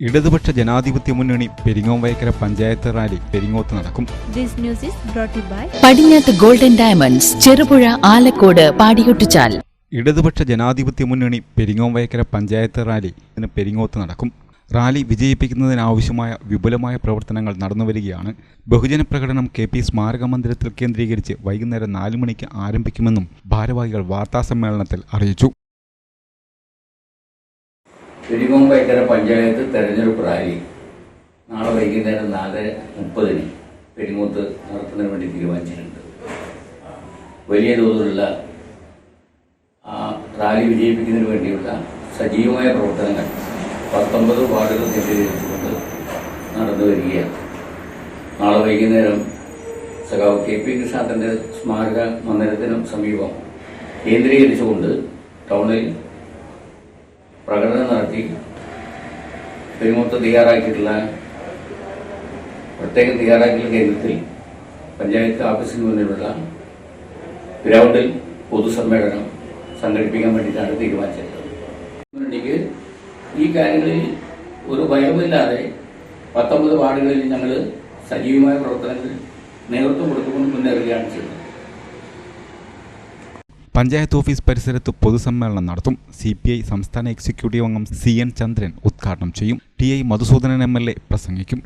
ഇടതുപക്ഷ ജനാധിപത്യ മുന്നണി പെരിങ്ങോം വയക്കര പഞ്ചായത്ത് റാലി പെരിങ്ങോത്ത് നടക്കും. This news is brought by Padinjath golden diamonds Cherupuzha Alakode Padiyottuchal ഇടതുപക്ഷ ജനാധിപത്യ മുന്നണി പെരിങ്ങോം വയക്കര പഞ്ചായത്ത് റാലി ഇന്ന് പെരിങ്ങോത്ത് നടക്കും. റാലി വിജയിപ്പിക്കുന്നതിനാവശ്യമായ വിപുലമായ പ്രവർത്തനങ്ങൾ നടന്നുവരികയാണ് ബഹുജന പ്രകടനം കെ പി സ്മാരക മന്ദിരത്തിൽ കേന്ദ്രീകരിച്ച് വൈകുന്നേരം നാല് മണിക്ക് ആരംഭിക്കുമെന്നും ഭാരവാഹികൾ വാർത്താസമ്മേളനത്തിൽ അറിയിച്ചു. പെരിങ്ങോമ്പേക്കര പഞ്ചായത്ത് തെരഞ്ഞെടുപ്പ് റാലി. നാളെ വൈകുന്നേരം നാല് മുപ്പതിന് പെരിങ്ങോത്ത് നടത്തുന്നതിന് വേണ്ടി തീരുമാനിച്ചിട്ടുണ്ട്. വലിയ തോതിലുള്ള ആ റാലി വിജയിപ്പിക്കുന്നതിന് വേണ്ടിയുള്ള സജീവമായ പ്രവർത്തനങ്ങൾ പത്തൊമ്പത് വാർഡുകൾ കേന്ദ്രീകരിച്ചുകൊണ്ട് നടന്നു വരികയാണ്. നാളെ വൈകുന്നേരം സഖാവ് കെ പി കൃഷ്ണാഥന്റെ സ്മാരക മന്ദിരത്തിനും സമീപം കേന്ദ്രീകരിച്ചുകൊണ്ട് ടൗണിൽ പ്രകടനം നടത്തി. പെരുമൊത്ത് തയ്യാറാക്കിയിട്ടുള്ള പ്രത്യേകം തയ്യാറാക്കിയ കേന്ദ്രത്തിൽ പഞ്ചായത്ത് ഓഫീസിന് മുന്നിലുള്ള ഗ്രൗണ്ടിൽ പൊതുസമ്മേളനം സംഘടിപ്പിക്കാൻ വേണ്ടിയിട്ടാണ് തീരുമാനിച്ചിട്ടുള്ളത് മുന്നണിക്ക് ഈ കാര്യങ്ങളിൽ ഒരു ഭയമില്ലാതെ പത്തൊമ്പത് വാർഡുകളിൽ ഞങ്ങൾ സജീവമായ പ്രവർത്തനങ്ങൾ നേതൃത്വം കൊടുത്തുകൊണ്ട് മുന്നേറുകയാണ് ചെയ്യുന്നത് പഞ്ചായത്ത് ഓഫീസ് പരിസരത്ത് പൊതുസമ്മേളനം നടത്തും. സി പി ഐ സംസ്ഥാന എക്സിക്യൂട്ടീവ് അംഗം സി എൻ ചന്ദ്രൻ ഉദ്ഘാടനം ചെയ്യും. T I Madhusoodanan M L A പ്രസംഗിക്കും.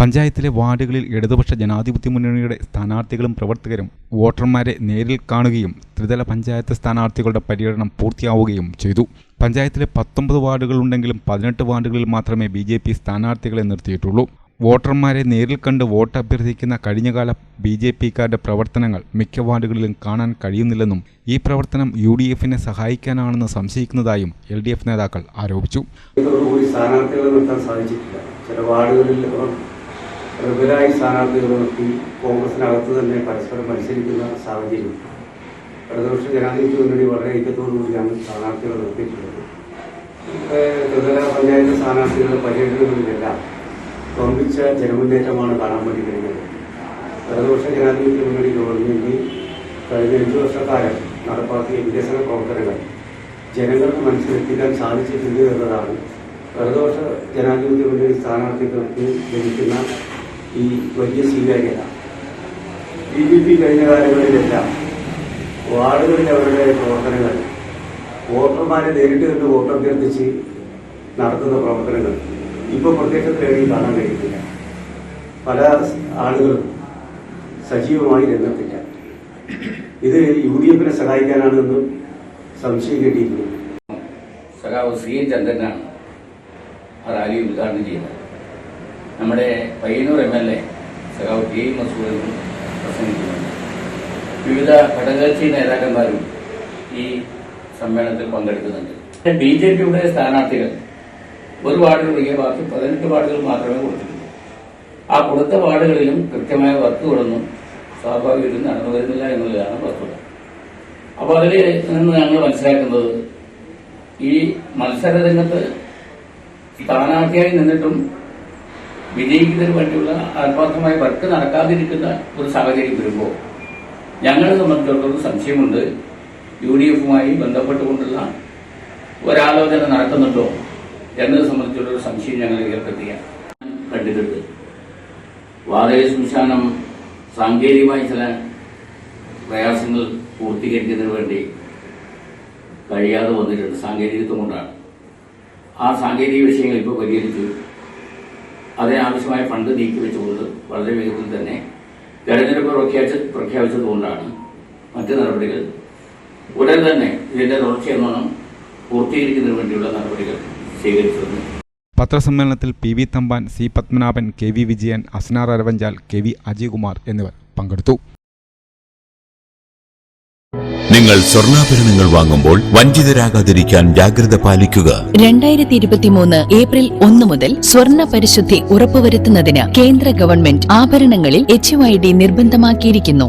പഞ്ചായത്തിലെ വാർഡുകളിൽ ഇടതുപക്ഷ ജനാധിപത്യ മുന്നണിയുടെ സ്ഥാനാർത്ഥികളും പ്രവർത്തകരും വോട്ടർമാരെ നേരിൽ കാണുകയും ത്രിതല പഞ്ചായത്ത് സ്ഥാനാർത്ഥികളുടെ പര്യടനം പൂർത്തിയാവുകയും ചെയ്തു. പഞ്ചായത്തിലെ പത്തൊമ്പത് വാർഡുകളുണ്ടെങ്കിലും പതിനെട്ട് വാർഡുകളിൽ മാത്രമേ ബി സ്ഥാനാർത്ഥികളെ നിർത്തിയിട്ടുള്ളൂ. വോട്ടർമാരെ നേരിൽ കണ്ട് വോട്ട് അഭ്യർത്ഥിക്കുന്ന കഴിഞ്ഞകാല ബി ജെ പിക്കാരുടെ പ്രവർത്തനങ്ങൾ മിക്ക വാർഡുകളിലും കാണാൻ കഴിയുന്നില്ലെന്നും ഈ പ്രവർത്തനം യു ഡി എഫിനെ സഹായിക്കാനാണെന്ന് സംശയിക്കുന്നതായും എൽ ഡി എഫ് നേതാക്കൾ ആരോപിച്ചു. സ്ഥാനാർത്ഥികളെ നിർത്താൻ ചില വാർഡുകളിൽ റിബലായി സ്ഥാനാർത്ഥികളെ നിർത്തി കോൺഗ്രസിനകത്ത് തന്നെ പരസ്പരം മത്സരിക്കുന്ന സാഹചര്യം. ഇടതുപക്ഷ ജനാധിപത്യ മുന്നണി വളരെ ഐക്യത്തോടു കൂടിയാണ് സ്ഥാനാർത്ഥികളെ നിർത്തിയിട്ടുള്ളത്. ത്രിതല പഞ്ചായത്ത് സ്ഥാനാർത്ഥികളുടെ പര്യടനങ്ങളിലെല്ലാം വമ്പിച്ച ജനമുന്നേറ്റമാണ് കാണാൻ വേണ്ടി കഴിഞ്ഞത്. ഇടതുപക്ഷ ജനാധിപത്യ മുന്നണി ഗവൺമെന്റ് കഴിഞ്ഞ അഞ്ചു വർഷക്കാലം നടപ്പാക്കിയ വികസന പ്രവർത്തനങ്ങൾ ജനങ്ങൾക്ക് മനസ്സിലെത്തിക്കാൻ സാധിച്ചിട്ടുണ്ട് എന്നതാണ്. ഇടതുപക്ഷ ജനാധിപത്യ മുന്നണി സ്ഥാനാർത്ഥികൾക്ക് ലഭിക്കുന്ന ഈ വലിയ സ്വീകാര്യത. ബി ജെ പി കഴിഞ്ഞ കാലങ്ങളിലെല്ലാം വാർഡുകളിൽ അവരുടെ പ്രവർത്തനങ്ങൾ വോട്ടർമാരെ നേരിട്ട് കണ്ട് വോട്ട് അഭ്യർത്ഥിച്ച് നടത്തുന്ന പ്രവർത്തനങ്ങൾ ഇപ്പോൾ പ്രത്യക്ഷത്തിലേക്ക് കാണാൻ കഴിയുന്നില്ല. പല ആളുകളും സജീവമായി രംഗത്തില്ല. ഇത് യു ഡി എഫിനെ സഹായിക്കാനാണെന്നും സംശയം കിട്ടിയിരുന്നു സഖാവ് സി എൻ ചന്ദ്രനാണ് ആ റാലി ഉദ്ഘാടനം ചെയ്യുന്നത്. നമ്മുടെ പയ്യന്നൂർ എം എൽ എ സഖാവ് ടി മസൂദനും പ്രസംഗിക്കുന്നുണ്ട്. വിവിധ ഘടകകക്ഷി നേതാക്കന്മാരും ഈ സമ്മേളനത്തിൽ പങ്കെടുക്കുന്നുണ്ട്. ബി ജെ പിയുടെ സ്ഥാനാർത്ഥികൾ ഒരു വാർഡിൽ ഒഴികെ ബാക്കി പതിനെട്ട് വാർഡുകൾ മാത്രമേ കൊടുത്തിട്ടുള്ളൂ. ആ കൊടുത്ത വാർഡുകളിലും കൃത്യമായ വർക്കുകളൊന്നും സ്വാഭാവികമായിട്ടും നടന്നു വരുന്നില്ല എന്നുള്ളതാണ് വസ്തുത അപ്പോൾ അതിൽ നിന്ന് ഞങ്ങൾ മനസ്സിലാക്കുന്നത് ഈ മത്സര രംഗത്ത് സ്ഥാനാർത്ഥിയായി നിന്നിട്ടും വിജയിക്കുന്നതിന് വേണ്ടിയുള്ള ആത്മാർത്ഥമായ വർക്ക് നടക്കാതിരിക്കുന്ന ഒരു സാഹചര്യം വരുമ്പോൾ ഞങ്ങളെ സംബന്ധിച്ചിടത്തോളം സംശയമുണ്ട്. യു ഡി എഫുമായി ബന്ധപ്പെട്ടുകൊണ്ടുള്ള ഒരാലോചന നടക്കുന്നുണ്ടോ എന്നത് സംബന്ധിച്ചുള്ള ഒരു സംശയം ഞങ്ങൾ ഏർപ്പെടുത്തിയാണ് കണ്ടിട്ടുണ്ട്. വാതക ശ്മശാനം സാങ്കേതികമായി ചില പ്രയാസങ്ങൾ പൂർത്തീകരിക്കുന്നതിന് വേണ്ടി കഴിയാതെ വന്നിട്ടുണ്ട്. സാങ്കേതികത്വം കൊണ്ടാണ്. ആ സാങ്കേതിക വിഷയങ്ങൾ ഇപ്പോൾ പരിഹരിച്ചു. അതിനാവശ്യമായ ഫണ്ട് നീക്കിവെച്ചുകൊണ്ട് വളരെ വേഗത്തിൽ തന്നെ തെരഞ്ഞെടുപ്പ് പ്രഖ്യാപിച്ച പ്രഖ്യാപിച്ചതുകൊണ്ടാണ് മറ്റ് നടപടികൾ ഉടൻ തന്നെ ഇതിന്റെ തുടർച്ചയെന്നോണം പൂർത്തീകരിക്കുന്നതിന് വേണ്ടിയുള്ള നടപടികൾ സ്വീകരിച്ചത്. പത്രസമ്മേളനത്തിൽ P V Thampan C Padmanabhan K V Vijayan Asnar Aravanchal K V Ajaykumar എന്നിവർ പങ്കെടുത്തു. നിങ്ങൾ സ്വർണാഭരണങ്ങൾ വാങ്ങുമ്പോൾ വഞ്ചിതരാകാതിരിക്കാൻ ജാഗ്രത പാലിക്കുക. രണ്ടായിരത്തി ഇരുപത്തിമൂന്ന് ഏപ്രിൽ ഒന്ന് മുതൽ സ്വർണ പരിശുദ്ധി ഉറപ്പുവരുത്തുന്നതിന് കേന്ദ്ര ഗവൺമെന്റ് ആഭരണങ്ങളിൽ എച്ച് നിർബന്ധമാക്കിയിരിക്കുന്നു.